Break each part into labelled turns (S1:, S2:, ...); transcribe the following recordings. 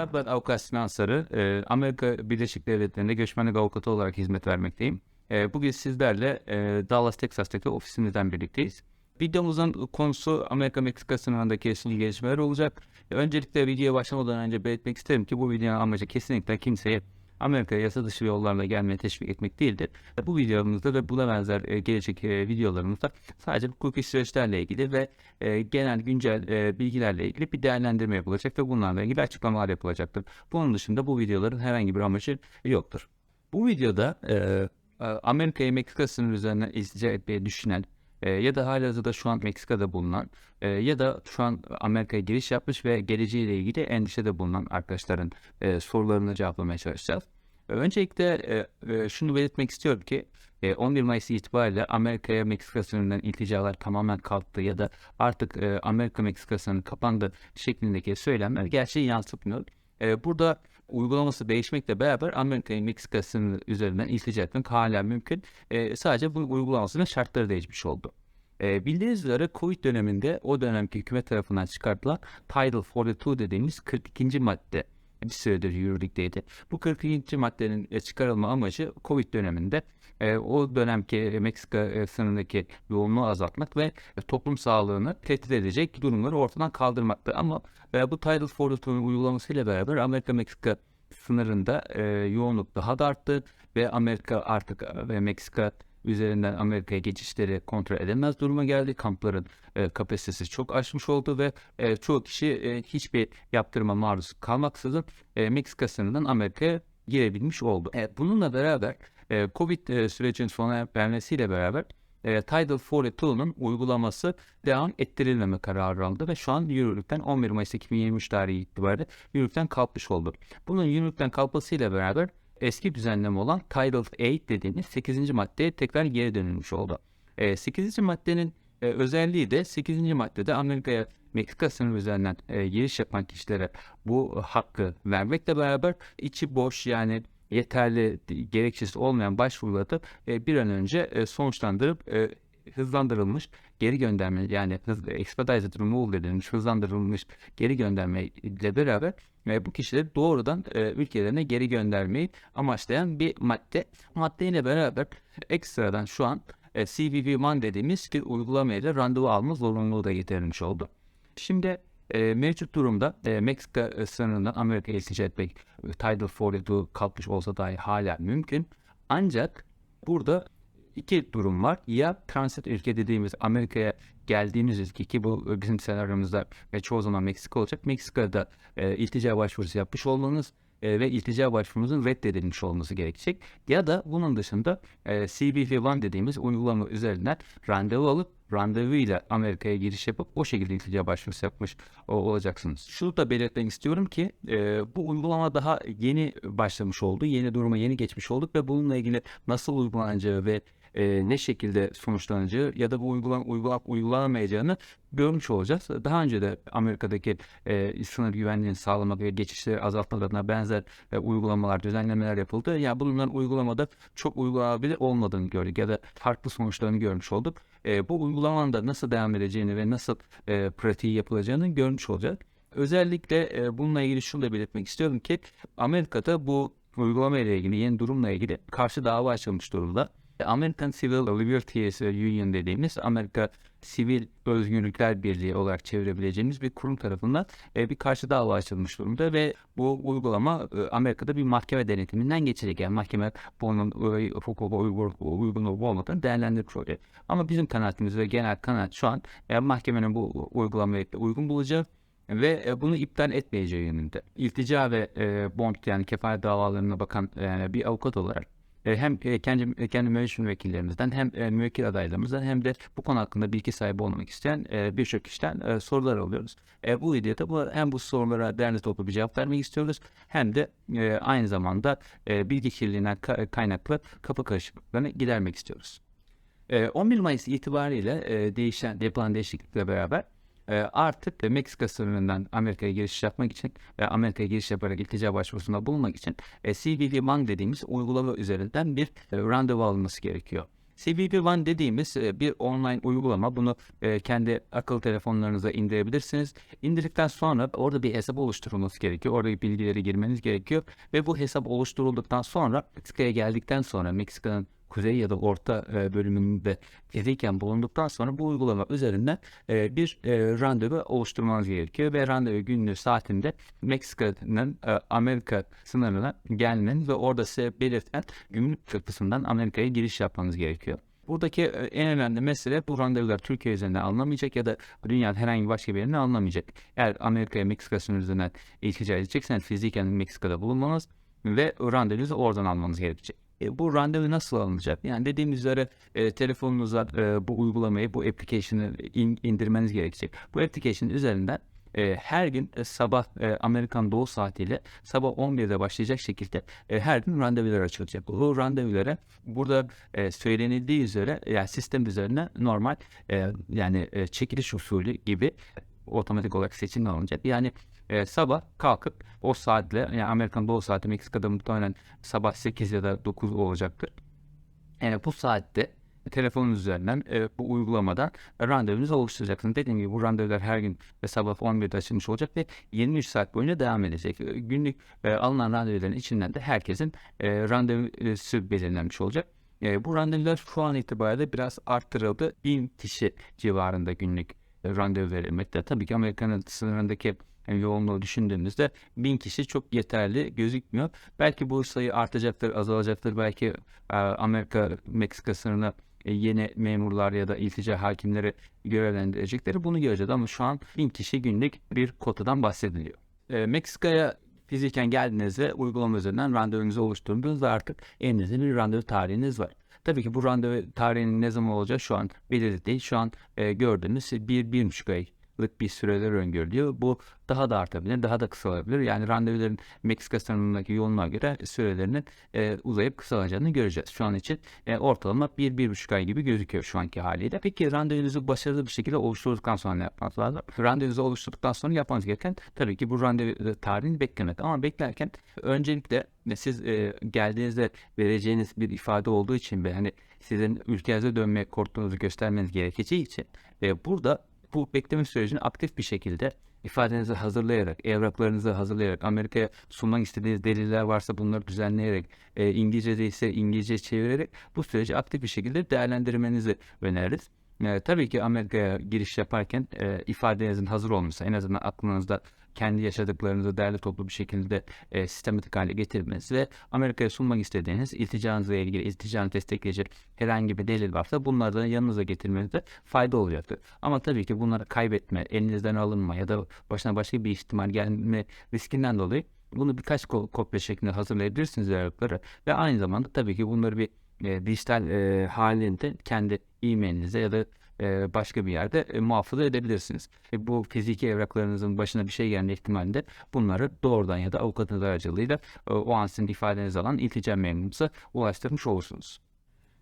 S1: Merhabalar ben Avukat Sinan Sarı. Ee, Amerika Birleşik Devletleri'nde göçmenlik avukatı olarak hizmet vermekteyim. Ee, bugün sizlerle e, Dallas, Texas'taki ofisimizden birlikteyiz. Videomuzun konusu Amerika-Meksika sınırındaki kesin gelişmeler olacak. Öncelikle videoya başlamadan önce belirtmek isterim ki bu videonun amacı kesinlikle kimseye Amerika'ya yasa dışı yollarla gelmeye teşvik etmek değildir. Bu videomuzda ve buna benzer e, gelecek e, videolarımızda sadece hukuki süreçlerle ilgili ve e, genel güncel bilgilerle ilgili bir değerlendirme yapılacak ve bunlarla ilgili açıklamalar yapılacaktır. Bunun dışında bu videoların herhangi bir amacı yoktur. Bu videoda Amerika'ya Meksika sınırı üzerinden iltica etmeyi düşünen e, ya da halihazırda şu an Meksika'da bulunan e, ya da şu an Amerika'ya giriş yapmış ve geleceğiyle ilgili endişede bulunan arkadaşların e, sorularını cevaplamaya çalışacağız. E, Öncelikle e, e, şunu belirtmek istiyorum ki e, 11 Mayıs itibariyle Amerika'ya Meksika sınırından ilticalar tamamen kalktı ya da artık e, Amerika-Meksika sınırı kapandı şeklindeki söylemler gerçeği yansıtmıyor. E, Burada uygulaması değişmekle beraber Amerika'ya Meksika sınırı üzerinden etmek hala mümkün. E, sadece bu uygulamasının şartları değişmiş oldu. E, bildiğiniz üzere Covid döneminde o dönemki hükümet tarafından çıkartılan Title 42 dediğimiz 42. madde bir süredir yürürlükteydi. Bu 42. maddenin e, çıkarılma amacı Covid döneminde e, o dönemki Meksika e, sınırındaki yoğunluğu azaltmak ve e, toplum sağlığını tehdit edecek durumları ortadan kaldırmaktı. Ama e, bu Title 42'nun uygulamasıyla beraber Amerika-Meksika sınırında e, yoğunluk daha da arttı ve Amerika artık e, ve Meksika üzerinden Amerika'ya geçişleri kontrol edemez duruma geldi. Kampların e, kapasitesi çok aşmış oldu ve e, çoğu kişi e, hiçbir yaptırıma maruz kalmaksızın e, Meksika sınırından Amerika'ya girebilmiş oldu. E, bununla beraber e, Covid e, sürecinin sona ermesiyle beraber e, Title 42'nun uygulaması devam ettirilmeme kararı alındı ve şu an yürürlükten 11 Mayıs 2023 tarihi itibariyle yürürlükten kalkmış oldu. Bunun yürürlükten kalkmasıyla beraber eski düzenleme olan Title 8 dediğimiz 8. maddeye tekrar geri dönülmüş oldu. E, 8. maddenin e, özelliği de 8. maddede Amerika'ya Meksika sınırı üzerinden e, giriş yapan kişilere bu hakkı vermekle beraber içi boş yani yeterli gerekçesi olmayan başvuruları da e, bir an önce e, sonuçlandırıp hızlandırılmış geri gönderme yani hız, expedited removal edilmiş hızlandırılmış geri gönderme ile beraber e, bu kişileri doğrudan e, ülkelerine geri göndermeyi amaçlayan bir madde. Maddeyle beraber ekstradan şu an e, CVV1 dediğimiz bir uygulamayla randevu alma zorunluluğu da getirilmiş oldu. Şimdi e, mevcut durumda e, Meksika e, sınırından Amerika'ya iltica etmek e, Title 42 kalkmış olsa dahi hala mümkün. Ancak burada iki durum var. Ya transit ülke dediğimiz Amerika'ya geldiğimiz ülke ki bu bizim senaryomuzda ve çoğu zaman Meksika olacak. Meksika'da e, iltica başvurusu yapmış olmanız e, ve iltica başvurunuzun reddedilmiş olması gerekecek. Ya da bunun dışında e, CBP1 dediğimiz uygulama üzerinden randevu alıp randevuyla Amerika'ya giriş yapıp o şekilde iltica başvurusu yapmış olacaksınız. Şunu da belirtmek istiyorum ki e, bu uygulama daha yeni başlamış oldu. Yeni duruma yeni geçmiş olduk ve bununla ilgili nasıl uygulanacağı ve e, ne şekilde sonuçlanacağı ya da bu uygulan, uygulanıp uygulanamayacağını görmüş olacağız. Daha önce de Amerika'daki e, sınır güvenliğini sağlamak ve geçişleri azaltmak adına benzer e, uygulamalar, düzenlemeler yapıldı. Ya yani bunların uygulamada çok uygulanabilir olmadığını gördük ya da farklı sonuçlarını görmüş olduk. E, bu uygulamanın da nasıl devam edeceğini ve nasıl e, pratiği yapılacağını görmüş olacağız. Özellikle e, bununla ilgili şunu da belirtmek istiyorum ki Amerika'da bu uygulama ile ilgili yeni durumla ilgili karşı dava açılmış durumda. American Civil Liberties Union dediğimiz Amerika Sivil Özgürlükler Birliği olarak çevirebileceğimiz bir kurum tarafından e, bir karşı dava açılmış durumda ve bu uygulama e, Amerika'da bir mahkeme denetiminden geçecek. Yani mahkeme bunun e, uygun, olup olmadığını değerlendirmiş olacak. Ama bizim kanaatimiz ve genel kanaat şu an e, mahkemenin bu uygulamayı uygun bulacağı ve e, bunu iptal etmeyeceği yönünde. İltica ve e, bond yani kefalet davalarına bakan e, bir avukat olarak e, hem e, kendi kendi müvekkil vekillerimizden hem e, müvekkil adaylarımızdan hem de bu konu hakkında bilgi sahibi olmak isteyen e, birçok kişiden e, sorular alıyoruz. E, bu videoda bu, hem bu sorulara derli toplu bir cevap vermek istiyoruz hem de e, aynı zamanda e, bilgi kirliliğinden ka- kaynaklı kapı karışıklıklarını gidermek istiyoruz. E, 11 Mayıs itibariyle e, değişen yapılan değişiklikle beraber e, artık e, Meksika sınırından Amerika'ya giriş yapmak için ve Amerika'ya giriş yaparak iltica başvurusunda bulunmak için e, CBV Bank dediğimiz uygulama üzerinden bir e, randevu alınması gerekiyor. CBP One dediğimiz e, bir online uygulama. Bunu e, kendi akıllı telefonlarınıza indirebilirsiniz. İndirdikten sonra orada bir hesap oluşturulması gerekiyor. Orada bilgileri girmeniz gerekiyor. Ve bu hesap oluşturulduktan sonra Meksika'ya geldikten sonra Meksika'nın kuzey ya da orta e, bölümünde fiziken bulunduktan sonra bu uygulama üzerinden e, bir e, randevu oluşturmanız gerekiyor ve randevu günlüğü saatinde Meksika'nın e, Amerika sınırına gelmeniz ve orada size belirten gümrük kapısından Amerika'ya giriş yapmanız gerekiyor. Buradaki e, en önemli mesele bu randevular Türkiye üzerinden alınamayacak ya da dünyanın herhangi başka bir yerine alınamayacak. Eğer Amerika'ya Meksika sınırı üzerinden iltica edecekseniz fiziken Meksika'da bulunmanız ve randevunuzu oradan almanız gerekecek. E, bu randevu nasıl alınacak? Yani dediğim üzere e, telefonunuza e, bu uygulamayı, bu application'ı in, indirmeniz gerekecek. Bu application üzerinden e, her gün e, sabah e, Amerikan doğu saatiyle sabah 11'de başlayacak şekilde e, her gün randevular açılacak. Bu randevulara burada e, söylenildiği üzere yani sistem üzerine normal e, yani e, çekiliş usulü gibi otomatik olarak seçim alınacak. Yani e, sabah kalkıp o saatle yani Amerikan doğu saati Meksika'da muhtemelen sabah 8 ya da 9 olacaktır. Yani bu saatte telefonunuz üzerinden e, bu uygulamadan randevunuzu oluşturacaksınız. Dediğim gibi bu randevular her gün ve sabah 11'de açılmış olacak ve 23 saat boyunca devam edecek. E, Günlük e, alınan randevuların içinden de herkesin e, randevusu belirlenmiş olacak. E, bu randevular şu an itibariyle biraz arttırıldı. 1000 kişi civarında günlük randevu verilmekte. Tabii ki Amerika'nın sınırındaki yani yoğunluğu düşündüğümüzde 1000 kişi çok yeterli gözükmüyor. Belki bu sayı artacaktır, azalacaktır. Belki e, Amerika Meksika sınırına e, yeni memurlar ya da iltica hakimleri görevlendirecekleri bunu göreceğiz ama şu an 1000 kişi günlük bir kotadan bahsediliyor. E, Meksika'ya fiziken geldiğinizde uygulama üzerinden randevunuzu oluşturduğunuzda artık elinizde bir randevu tarihiniz var. Tabii ki bu randevu tarihinin ne zaman olacağı şu an belirli değil. Şu an e, gördüğünüz bir, bir buçuk aylık bir süreler öngörülüyor. Bu daha da artabilir, daha da kısalabilir. Yani randevuların Meksika sınırındaki yoğunluğa göre sürelerinin e, uzayıp kısalacağını göreceğiz. Şu an için e, ortalama bir, bir buçuk ay gibi gözüküyor şu anki haliyle. Peki randevunuzu başarılı bir şekilde oluşturduktan sonra ne yapmanız lazım? Randevunuzu oluşturduktan sonra yapmanız gereken tabii ki bu randevu tarihini beklemek. Ama beklerken öncelikle siz e, geldiğinizde vereceğiniz bir ifade olduğu için ve hani sizin ülkenize dönmeye korktuğunuzu göstermeniz gerekeceği için e, burada bu bekleme sürecini aktif bir şekilde ifadenizi hazırlayarak, evraklarınızı hazırlayarak, Amerika'ya sunmak istediğiniz deliller varsa bunları düzenleyerek, e, İngilizce değilse İngilizce çevirerek bu süreci aktif bir şekilde değerlendirmenizi öneririz. E, tabii ki Amerika'ya giriş yaparken e, ifadenizin hazır olması, en azından aklınızda kendi yaşadıklarınızı değerli toplu bir şekilde e, sistematik hale getirmeniz ve Amerika'ya sunmak istediğiniz ilticanızla ilgili ilticanı destekleyici herhangi bir delil varsa bunları yanınıza getirmenizde fayda olacaktır. Ama tabii ki bunları kaybetme, elinizden alınma ya da başına başka bir ihtimal gelme riskinden dolayı bunu birkaç ko- kopya şeklinde hazırlayabilirsiniz evrakları ve aynı zamanda tabii ki bunları bir e, dijital e, halinde kendi e-mailinize ya da başka bir yerde e, muhafaza edebilirsiniz. E, bu fiziki evraklarınızın başına bir şey gelme ihtimalinde bunları doğrudan ya da avukatınız aracılığıyla o an sizin ifadenizi alan iltica memurunuza ulaştırmış olursunuz.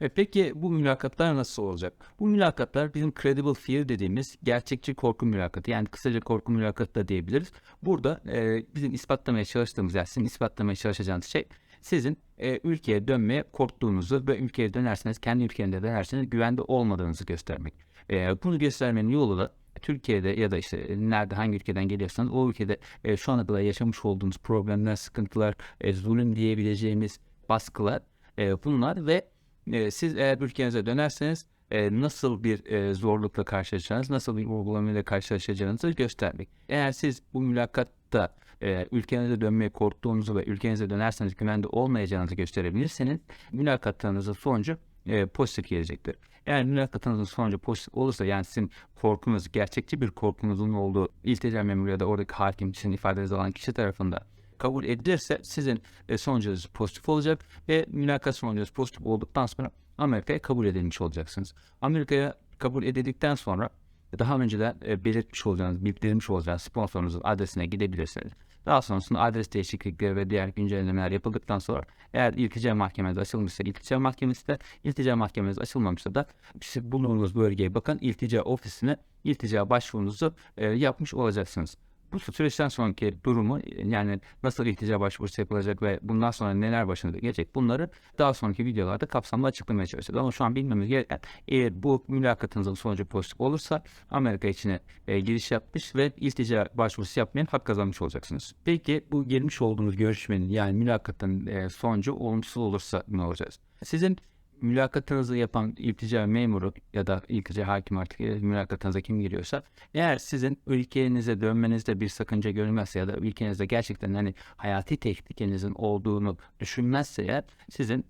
S1: E peki bu mülakatlar nasıl olacak? Bu mülakatlar bizim credible fear dediğimiz gerçekçi korku mülakatı. Yani kısaca korku mülakatı da diyebiliriz. Burada e, bizim ispatlamaya çalıştığımız, yani sizin ispatlamaya çalışacağınız şey sizin e, ülkeye dönmeye korktuğunuzu ve ülkeye dönerseniz, kendi ülkenizde dönerseniz güvende olmadığınızı göstermek. E, bunu göstermenin yolu da Türkiye'de ya da işte nerede hangi ülkeden geliyorsanız o ülkede e, şu ana kadar yaşamış olduğunuz problemler, sıkıntılar, e, zulüm diyebileceğimiz baskılar e, bunlar ve e, siz eğer ülkenize dönerseniz e, nasıl bir e, zorlukla karşılaşacağınız, nasıl bir uygulamayla karşılaşacağınızı göstermek. Eğer siz bu mülakatta e, ülkenize dönmeye korktuğunuzu ve ülkenize dönerseniz güvende olmayacağınızı gösterebilirseniz mülakatlarınızın sonucu e, pozitif gelecektir. Eğer mülakatınızın sonucu pozitif olursa yani sizin korkunuz gerçekçi bir korkunuzun olduğu iltica memuru ya da oradaki hakim sizin ifadenizi alan kişi tarafından kabul edilirse sizin e, sonucunuz pozitif olacak ve mülakat sonucunuz pozitif olduktan sonra Amerika'ya kabul edilmiş olacaksınız. Amerika'ya kabul edildikten sonra daha önceden e, belirtmiş olacağınız, bildirilmiş olacağınız sponsorunuzun adresine gidebilirsiniz. Daha sonrasında adres değişiklikleri ve diğer güncellemeler yapıldıktan sonra eğer iltica mahkemesi açılmışsa iltica mahkemesi de, iltica mahkemesi açılmamışsa da siz bulunduğunuz bölgeye bakan iltica ofisine iltica başvurunuzu e, yapmış olacaksınız. Bu süreçten sonraki durumu yani nasıl iltica başvurusu yapılacak ve bundan sonra neler başınıza gelecek bunları daha sonraki videolarda kapsamlı açıklamaya çalışacağız. Ama şu an bilmemiz gereken eğer bu mülakatınızın sonucu pozitif olursa Amerika içine e, giriş yapmış ve iltica başvurusu yapmayan hak kazanmış olacaksınız. Peki bu girmiş olduğunuz görüşmenin yani mülakatın e, sonucu olumsuz olursa ne olacağız? Sizin mülakatınızı yapan iltica memuru ya da iltica hakim artık e, mülakatınıza kim giriyorsa eğer sizin ülkenize dönmenizde bir sakınca görülmezse ya da ülkenizde gerçekten hani hayati tehlikenizin olduğunu düşünmezse eğer sizin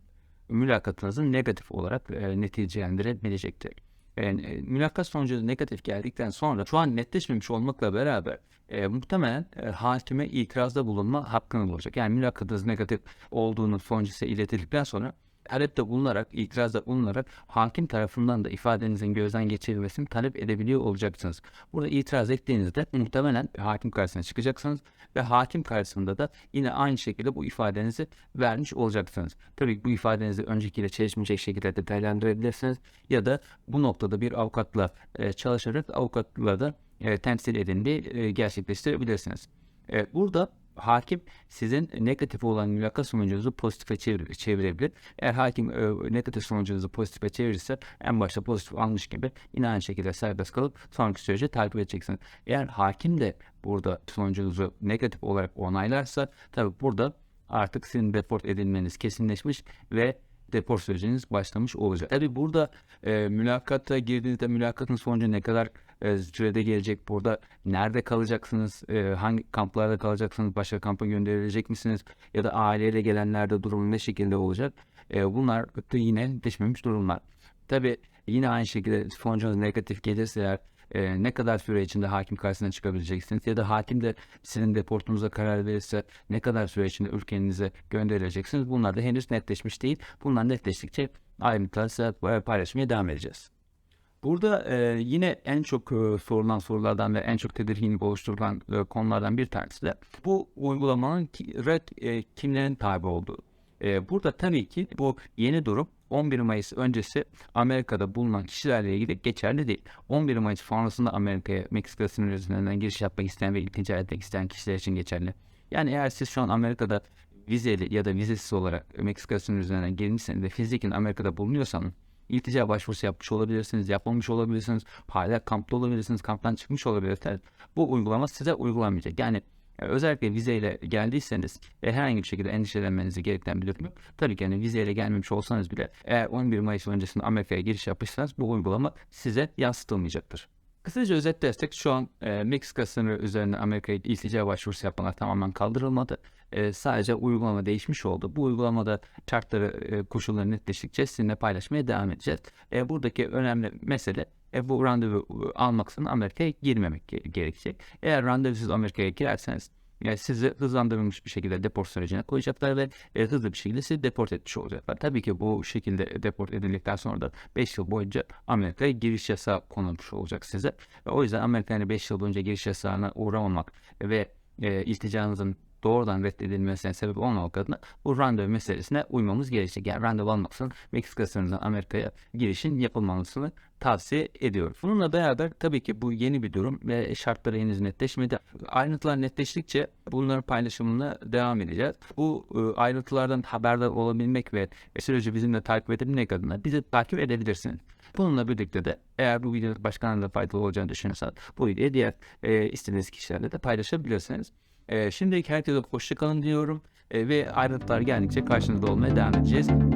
S1: mülakatınızı negatif olarak e, neticelendirebilecektir. Yani, e, mülakat sonucu negatif geldikten sonra şu an netleşmemiş olmakla beraber e, muhtemelen e, hakime itirazda bulunma hakkınız olacak. Yani mülakatınız negatif olduğunu sonucu size iletildikten sonra talepte bulunarak, itirazda bulunarak hakim tarafından da ifadenizin gözden geçirilmesini talep edebiliyor olacaksınız. Burada itiraz ettiğinizde muhtemelen hakim karşısına çıkacaksınız ve hakim karşısında da yine aynı şekilde bu ifadenizi vermiş olacaksınız. Tabii bu ifadenizi öncekiyle çelişmeyecek şekilde detaylandırabilirsiniz ya da bu noktada bir avukatla e, çalışarak avukatla da e, temsil edildiği e, gerçekleştirebilirsiniz. E, burada hakim sizin negatif olan mülakat sonucunuzu pozitife çevir, çevirebilir. Eğer hakim e, negatif sonucunuzu pozitife çevirirse en başta pozitif almış gibi yine aynı şekilde serbest kalıp sonraki süreci takip edeceksiniz. Eğer hakim de burada sonucunuzu negatif olarak onaylarsa tabi burada artık sizin deport edilmeniz kesinleşmiş ve deport süreciniz başlamış olacak. Tabi burada e, mülakata girdiğinizde mülakatın sonucu ne kadar e, sürede gelecek burada nerede kalacaksınız e, hangi kamplarda kalacaksınız başka kampa gönderilecek misiniz ya da aileyle gelenlerde durum ne şekilde olacak e, bunlar da yine netleşmemiş durumlar. Tabi yine aynı şekilde sonucunuz negatif gelirse eğer e, ne kadar süre içinde hakim karşısına çıkabileceksiniz ya da hakim de sizin deportunuza karar verirse ne kadar süre içinde ülkenize gönderileceksiniz. Bunlar da henüz netleşmiş değil. Bunlar netleştikçe ayrıntıları size paylaşmaya devam edeceğiz. Burada e, yine en çok e, sorulan sorulardan ve en çok tedirginlik oluşturulan e, konulardan bir tanesi de bu uygulamanın red e, kimlerin tabi olduğu. E, burada tabii ki bu yeni durum 11 Mayıs öncesi Amerika'da bulunan kişilerle ilgili geçerli değil. 11 Mayıs sonrasında Amerika'ya Meksika sınır üzerinden giriş yapmak isteyen ve iltica etmek isteyen kişiler için geçerli. Yani eğer siz şu an Amerika'da vizeli ya da vizesiz olarak Meksika sınır üzerinden gelmişseniz ve fiziken Amerika'da bulunuyorsanız iltica başvurusu yapmış olabilirsiniz, yapmamış olabilirsiniz, hala kampta olabilirsiniz, kamptan çıkmış olabilirsiniz. Bu uygulama size uygulanmayacak. Yani özellikle vizeyle geldiyseniz e, herhangi bir şekilde endişelenmenizi gerektiren bir durum yok. Tabii ki yani vizeyle gelmemiş olsanız bile eğer 11 Mayıs öncesinde Amerika'ya giriş yapmışsanız bu uygulama size yansıtılmayacaktır. Kısaca özetlersek şu an e, Meksika sınırı üzerine Amerika'ya iltica başvurusu yapmalar tamamen kaldırılmadı. E, sadece uygulama değişmiş oldu. Bu uygulamada şartları, e, koşulları netleştikçe sizinle paylaşmaya devam edeceğiz. E, buradaki önemli mesele e, bu randevu e, almak için Amerika'ya girmemek ge- gerekecek. Eğer randevusuz Amerika'ya girerseniz yani sizi hızlandırılmış bir şekilde deport sürecine koyacaklar ve e, hızlı bir şekilde sizi deport etmiş olacaklar. Tabii ki bu şekilde deport edildikten sonra da 5 yıl boyunca Amerika'ya giriş yasağı konulmuş olacak size. Ve o yüzden Amerika'ya 5 yıl boyunca giriş yasağına uğramamak ve e, ilticanızın doğrudan reddedilmesine sebep olmamak adına bu randevu meselesine uymamız gerekecek. Yani randevu almak için Meksika sınırından Amerika'ya girişin yapılmamasını tavsiye ediyoruz. Bununla beraber tabii ki bu yeni bir durum ve şartları henüz netleşmedi. Ayrıntılar netleştikçe bunların paylaşımına devam edeceğiz. Bu e, ayrıntılardan haberdar olabilmek ve süreci bizimle takip edebilmek adına bizi takip edebilirsiniz. Bununla birlikte de eğer bu video başkalarına da faydalı olacağını düşünüyorsanız bu videoyu diğer e, istediğiniz kişilerle de paylaşabilirsiniz. E, şimdilik herkese hoşçakalın diyorum e, ve ayrıntılar geldikçe karşınızda olmaya devam edeceğiz.